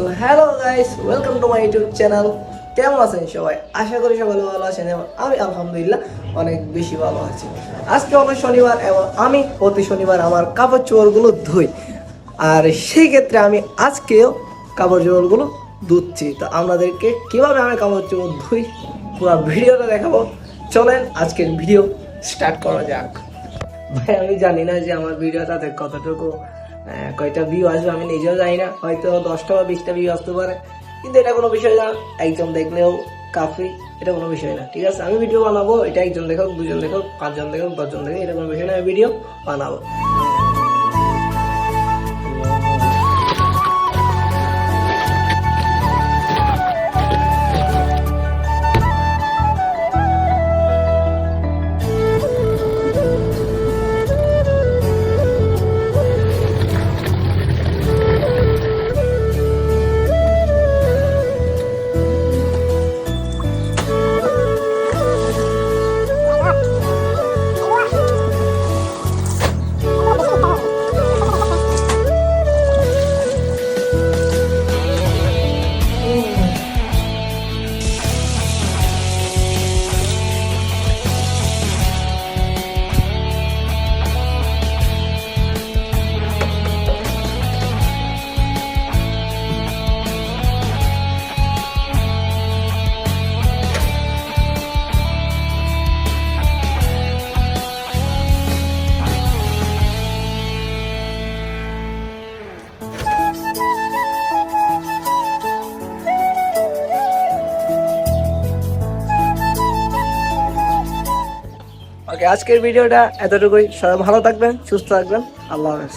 তো hello guys welcome to my YouTube channel কেমন আছেন সবাই? আশা করি সকলে ভালো আছেন এবং আমি আলহামদুলিল্লাহ অনেক বেশি ভালো আছি। আজকে হলো শনিবার এবং আমি প্রতি শনিবার আমার কাপড় চোপড়গুলো ধুই। আর সেই ক্ষেত্রে আমি আজকেও কাপড় চোপড়গুলো ধুচ্ছি। তো আপনাদেরকে কীভাবে আমি কাপড় চোপড় ধুই পুরো ভিডিওটা দেখাবো। চলেন আজকের ভিডিও স্টার্ট করা যাক। ভাই, আমি জানি না যে আমার ভিডিওটাতে কতটুকু কয়টা ভিউ আসবে আমি নিজেও জানি না। হয়তো দশটা বা বিশটা ভিউ আসতে পারে। কিন্তু এটা কোনো বিষয় না। একজন দেখলেও কাফি, এটা কোনো বিষয় না। ঠিক আছে, আমি ভিডিও বানাবো, এটা একজন দেখো দুজন দেখো পাঁচজন দেখো দশজন দেখো এটা কোনো বিষয় না। আমি ভিডিও বানাবো। ওকে আজকের ভিডিওটা এতটুকুই। সবাই ভালো থাকবেন সুস্থ থাকবেন। আল্লাহ হাফেজ।